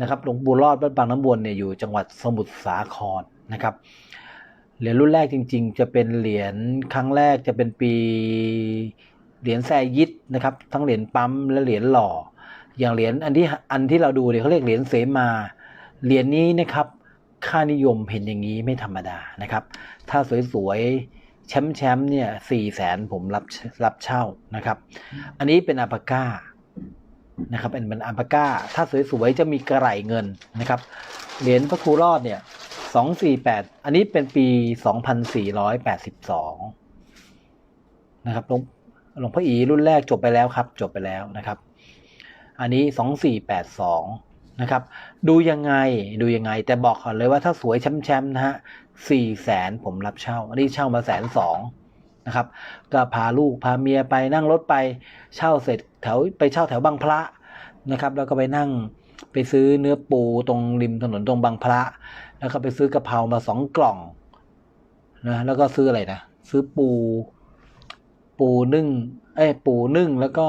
นะครับหลวงปู่รอดวัดบางน้ำวนเนี่ยอยู่จังหวัดสมุทรสาครนะครับเหรียญรุ่นแรกจริง ๆ จะเป็นเหรียญครั้งแรกจะเป็นปีเหรียญแซยิดนะครับ ทั้งเหรียญปั๊มและเหรียญหล่อ อย่างเหรียญอันที่อันที่เราดูเนี่ยเขาเรียกเหรียญเสมา เหรียญนี้นะครับค่านิยมเห็นอย่างนี้ไม่ธรรมดานะครับ ถ้าสวยๆแชมป์แชมป์เนี่ยสี่แสนผมรับรับเช่านะครับ อันนี้เป็นอัปาก้า นะครับเป็นเป็นอัปาก้า ถ้าสวยๆจะมีกระไหลเงินนะครับ เหรียญพระครูรอดเนี่ยสองสี่แปดอันนี้เป็นปีสองพันสี่ร้อยแปดสิบสองนะครับหลวงหลวงพ่ออีรุ่นแรกจบไปแล้วครับ จบไปแล้วนะครับ อันนี้สองสี่แปดสองนะครับ ดูยังไงดูยังไง แต่บอกก่อนเลยว่าถ้าสวยแชมป์ๆนะฮะสี่แสนผมรับเช่า อันนี้เช่ามาแสนสอง นะครับ ก็พาลูกพาเมียไปนั่งรถไปเช่าเสร็จแถวไปเช่าแถวบางพระนะครับ แล้วก็ไปนั่งไปซื้อเนื้อปูตรงริมถนนตรงบางพระ แล้วก็ไปซื้อกะเพรามาสองกล่องนะแล้วก็ซื้ออะไรนะซื้อปู ปูนึ่งเอ้ปูนึ่งแล้วก็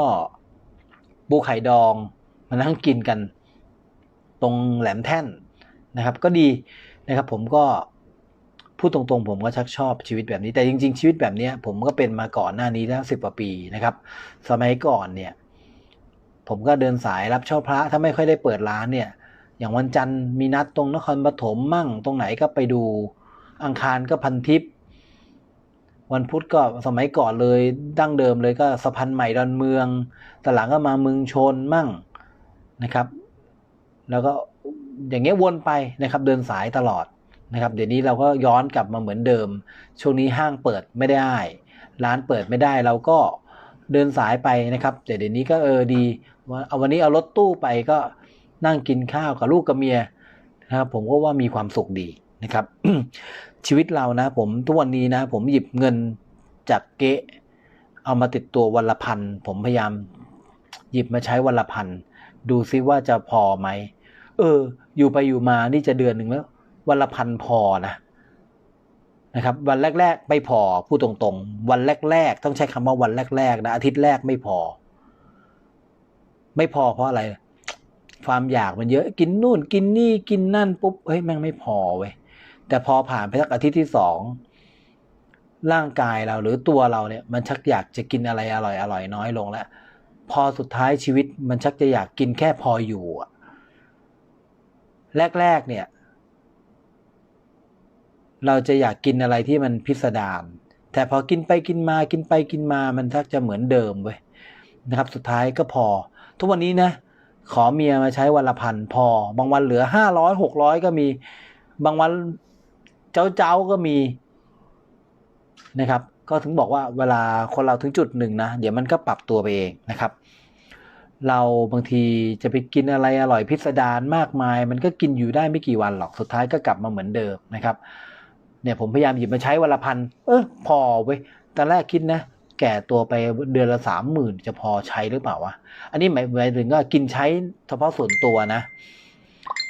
ปูไข่ดองมานั่งกินกัน ตรงแหลมแท่นนะครับ ก็ดีนะครับ ผมก็ พูดตรงๆ ผมก็ชักชอบชีวิตแบบนี้แต่จริง ๆ ชีวิตแบบเนี้ยผมก็เป็นมาก่อนหน้านี้แล้วสิบกว่าปีนะครับ สมัยก่อนเนี่ย ผมก็เดินสายรับเช่าพระถ้าไม่ค่อยได้เปิดร้านเนี่ย อย่างวันจันทร์มีนัดตรงนครปฐมมั่ง ตรงไหนก็ไปดูอังคารก็พันทิปวันพุธก็สมัยก่อนเลยดั้งเดิมเลยก็สะพานใหม่ดอนเมืองแต่หลังก็มาเมืองชนมั่งนะครับ แล้วก็อย่างเงี้ยวนไปนะครับ เดินสายตลอด นะครับเดี๋ยวนี้เราก็ย้อนกลับมาเหมือนเดิม ช่วงนี้ห้างเปิดไม่ได้ ร้านเปิดไม่ได้เราก็เดินสายไปนะครับแต่เดี๋ยวนี้ก็เออดีว่าเอาวันนี้เอารถตู้ไปก็นั่งกินข้าวกับลูกกับเมียนะครับผมก็ว่ามีความสุขดีนะครับ ชีวิตเรานะ ผมทุกวันนี้นะ ผมหยิบเงินจากเก๊ะเอามาติดตัววันละพันผมพยายามหยิบมาใช้วันละพันดูซิว่าจะพอไหมเออ อยู่ไปอยู่มานี่จะเดือนหนึ่งแล้ว วันละพันพอนะนะครับ วันแรก ๆ ไม่พอพูดตรงๆ วันแรก ๆ ต้องใช้คำว่าวันแรก ๆ นะ อาทิตย์แรกไม่พอ ไม่พอเพราะอะไร ความอยากมันเยอะกินนู่น กินนี่กินนั่นปุ๊บเฮ้ยแม่งไม่พอเว้ยแต่พอผ่านไปสักอาทิตย์ที่สองร่างกายเราหรือตัวเราเนี่ย มันชักอยากจะกินอะไรอร่อยอร่อยน้อยลงแล้ว พอสุดท้ายชีวิตมันชักจะอยากกินแค่พออยู่อะแรกๆเนี่ย เราจะอยากกินอะไรที่มันพิสดารแต่พอกินไปกินมากินไปกินมามันชักจะเหมือนเดิมเว้ยนะครับสุดท้ายก็พอ ทุกวันนี้นะ ขอเมียมาใช้วันละพันพอ บางวันเหลือห้าร้อยหกร้อยก็มี บางวันเจ้าเจ้าๆก็มีนะครับ ก็ถึงบอกว่าเวลาคนเราถึงจุดหนึ่งนะเดี๋ยวมันก็ปรับตัวไปเองนะครับ เราบางทีจะไปกินอะไรอร่อยพิสดารมากมาย มันก็กินอยู่ได้ไม่กี่วันหรอกสุดท้ายก็กลับมาเหมือนเดิมนะครับ เนี่ยผมพยายามหยิบมาใช้วันละพันเออพอเว้ยตอนแรกคิดนะ แก่ตัวไปเดือนละสามหมื่นจะพอใช้หรือเปล่าวะอันนี้หมายหมายถึงว่ากินใช้เฉพาะส่วนตัวนะ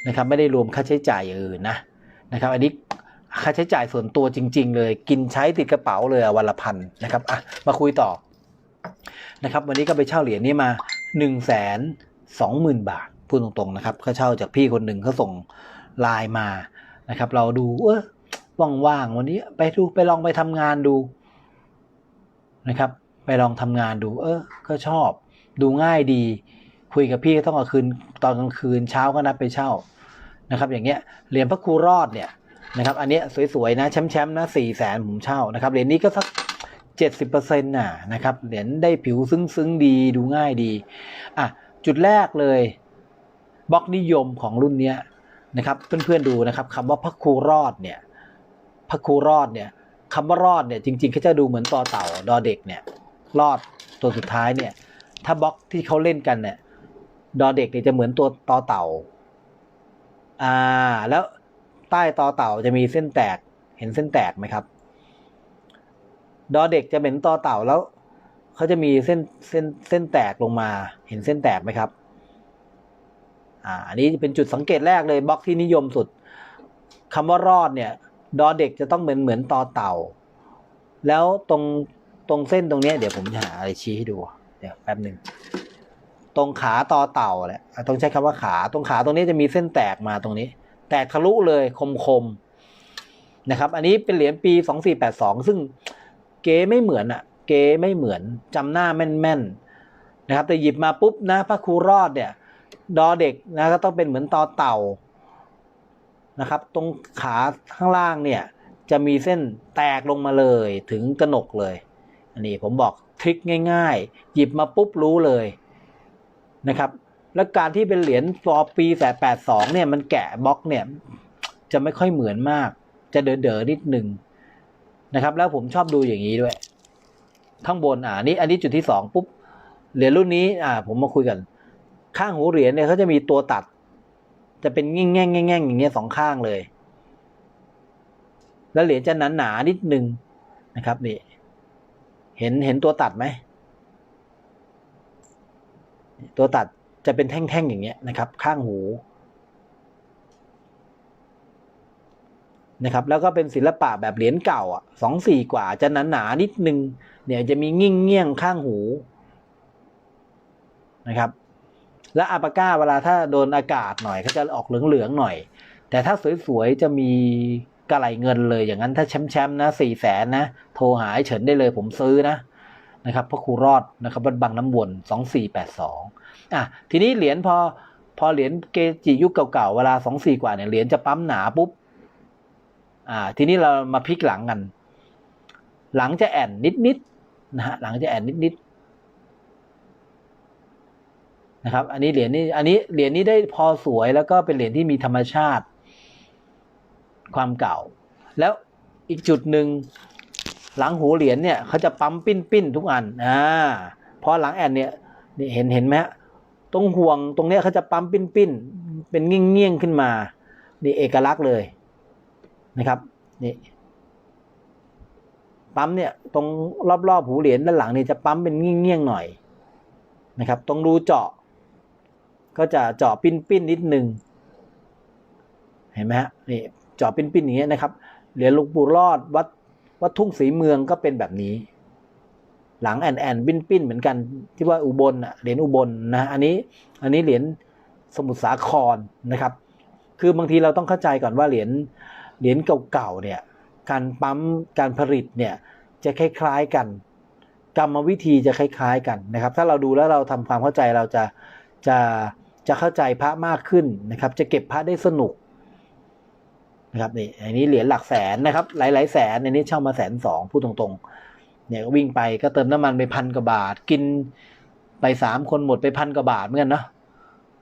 นะครับ ไม่ได้รวมค่าใช้จ่ายอย่างอื่นนะนะครับ อันนี้ค่าใช้จ่ายส่วนตัวจริง ๆ เลย กินใช้ติดกระเป๋าเลยอะวันละพันนะครับอะมาคุยต่อนะครับ วันนี้ก็ไปเช่าเหรียญนี้มาหนึ่งแสนสองหมื่นบาทพูดตรงๆนะครับเขาเช่าจากพี่คนหนึ่งเขาส่งไลน์มานะครับ เราดูเออ ว่างๆวันนี้ไปดูไปลองไปทำงานดูนะครับ ไปลองทำงานดู เออ ก็ชอบ ดูง่ายดี คุยกับพี่ต้องกลาคืนตอนกลางคืนเช้าก็นัดไปเช่านะครับ อย่างเงี้ยเหรียญพระครูรอดเนี่ยนะครับ อันเนี้ยสวยๆนะแชมป์ๆนะสี่แสนผมเช่านะครับเหรียญนี้ก็สักเจ็ดสิบเปอร์เซ็นต์น่ะนะครับเหรียญได้ผิวซึ้งๆดีดูง่ายดีอะจุดแรกเลยบล็อกนิยมของรุ่นเนี้ยนะครับเพื่อนๆดูนะครับคำว่าพระครูรอดเนี่ย พระครูรอดเนี่ยคำว่ารอดเนี่ยจริงๆเขาจะดูเหมือนต่อเต่าดอเด็กเนี่ยรอดตัวสุดท้ายเนี่ย ถ้าบล็อกที่เขาเล่นกันเนี่ยดอเด็กเนี่ยจะเหมือนตัวต่อเต่า อ่า แล้วใต้ต่อเต่าจะมีเส้นแตกเห็นเส้นแตกไหมครับ ดอเด็กจะเป็นต่อเต่าแล้วเขาจะมีเส้นเส้นเส้นแตกลงมา เห็นเส้นแตกไหมครับ อ่า อันนี้เป็นจุดสังเกตแรกเลยบล็อกที่นิยมสุดคำว่ารอดเนี่ย ดอเด็กจะต้องเป็นเหมือนต่อเต่า แล้วตรงตรงเส้นตรงเนี้ยเดี๋ยวผมจะหาอะไรชี้ให้ดู เดี๋ยวแป๊บหนึ่งตรงขาต่อเต่าแหละต้องใช้คำว่าขาตรงขาตรงนี้จะมีเส้นแตกมาตรงนี้ แตกทะลุเลยคมๆนะครับ อันนี้เป็นเหรียญปี 2482 ซึ่งเก๋ไม่เหมือนอะเก๋ไม่เหมือนจำหน้าแม่นๆนะครับแต่หยิบมาปุ๊บนะพระครูรอดเนี่ย ดอเด็กนะก็ต้องเป็นเหมือนตอเต่า นะครับ ตรงขาข้างล่างเนี่ยจะมีเส้นแตกลงมาเลยถึงกระหนกเลย อันนี้ผมบอกทริคง่าย ๆ หยิบมาปุ๊บรู้เลยนะครับ แล้วการที่เป็นเหรียญฟอปีแปดแปดสองเนี่ยมันแกะบล็อกเนี่ยจะไม่ค่อยเหมือนมาก จะเด๋อเด๋อๆนิดหนึ่งนะครับ แล้วผมชอบดูอย่างนี้ด้วย ข้างบนอ่านี่อันนี้จุดที่สองปุ๊บเหรียญรุ่นนี้อ่าผมมาคุยกัน ข้างหูเหรียญเนี่ยเขาจะมีตัวตัด จะเป็นง่งแง่งแง่งอย่างเงี้ยสองข้างเลย แล้วเหรียญจะหนาหนานิดนึงนะครับนี่เห็นเห็นตัวตัดไหมตัวตัดจะเป็นแท่งๆอย่างเงี้ยนะครับ ข้างหูนะครับ แล้วก็เป็นศิลปะแบบเหรียญเก่าอะสองสี่กว่าจะหนาหนานิดนึงเนี่ยจะมีงิ่งเงี้ยงข้างหูนะครับ และอาปาก้าเวลาถ้าโดนอากาศหน่อยก็จะออกเหลืองๆหน่อย แต่ถ้าสวยๆจะมีกระไหลเงินเลยอย่างนั้นถ้าแชมป์ๆนะสี่แสนนะ โทรหาเฉินได้เลยผมซื้อนะนะครับพระครูรอดนะครับวัดบางน้ำวนสองสี่แปดสองอะทีนี้เหรียญพอพอเหรียญเกจิยุคเก่าๆเวลาสองสี่กว่าเนี่ยเหรียญจะปั๊มหนาปุ๊บอ่าทีนี้เรามาพลิกหลังกัน หลังจะแอนนิดๆนะฮะหลังจะแอนนิดๆ นะครับ อันนี้เหรียญนี้อันนี้เหรียญนี้ได้พอสวยแล้วก็เป็นเหรียญที่มีธรรมชาติ ความเก่า แล้วอีกจุดหนึ่งหลังหูเหรียญเนี่ยเขาจะปั๊มปิ้นปิ้นๆทุกอันอ่าพอหลังแอนเนี่ยนี่เห็นเห็นไหมฮะตรงห่วงตรงเนี้ยเขาจะปั๊มปิ้นปิ้นๆเป็นเงี้ยงเงี้ยงๆขึ้นมานี่เอกลักษณ์เลยนะครับนี่ปั๊มเนี่ยตรงรอบๆหูเหรียญด้านหลังเนี่ยจะปั๊มเป็นเงี้ยงเงี้ยงๆหน่อยนะครับ ตรงรูเจาะ ก็จะเจาะปิ้นปิ้นนิดนึง เห็นไหมฮะนี่เจาะปิ้นปิ้นอย่างเงี้ยนะครับ เหรียญหลวงปู่รอดวัดวัดทุ่งศรีเมืองก็เป็นแบบนี้ หลังแอนแอนปิ้นปิ้นเหมือนกันที่ว่าอุบลอะเหรียญอุบลนะอันนี้อันนี้เหรียญสมุทรสาครนะครับ คือบางทีเราต้องเข้าใจก่อนว่าเหรียญเหรียญเก่าๆเนี่ยการปั๊มการผลิตเนี่ยจะคล้ายๆกัน กรรมวิธีจะคล้ายๆกันนะครับ ถ้าเราดูแล้วเราทำความเข้าใจเราจะจะ จะเข้าใจพระมากขึ้นนะครับ จะเก็บพระได้สนุกนะครับนี่อันนี้เหรียญหลักแสนนะครับ หลาย ๆ แสนอันนี้เช่ามาแสนสองพูดตรงๆ เนี่ยก็วิ่งไปก็เติมน้ำมันไปพันกว่าบาท กินไปสามคนหมดไปพันกว่าบาทเหมือนกันเนาะ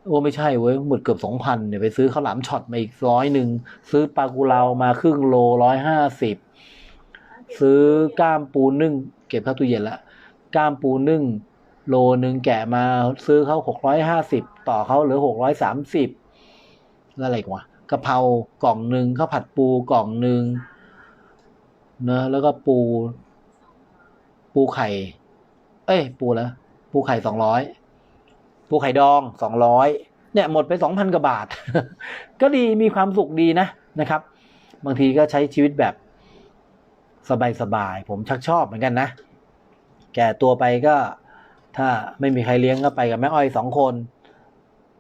โอ้ไม่ใช่เว้ยหมดเกือบสองพันเนี่ยไปซื้อข้าวหลามช็อตมาอีกร้อยหนึ่งซื้อปลากุเลามาครึ่งโลร้อยห้าสิบซื้อก้ามปูนึ่ง เก็บเข้าตู้เย็นละก้ามปูนึ่ง โลหนึ่งแกะมาซื้อเขาหกร้อยห้าสิบต่อเขาเหลือหกร้อยสามสิบแล้วอะไรกวะกะเพรากล่องหนึ่งข้าวผัดปูกล่องหนึ่งเนอะแล้วก็ปู ปูไข่ เอ้ย ปูแล้วปูไข่สองร้อยปูไข่ดองสองร้อยเนี่ยหมดไปสองพันกว่าบาท ก็ดีมีความสุขดีนะนะครับ บางทีก็ใช้ชีวิตแบบสบายๆผมชักชอบเหมือนกันนะ แก่ตัวไปก็ ถ้าไม่มีใครเลี้ยงก็ไปกับแม่อ้อยสองคน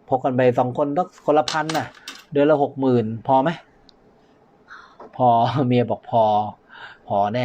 พกกันไปสองคนต้องคนละพันน่ะ เดือนละหกหมื่นพอไหม พอเมียบอกพอ พอแน่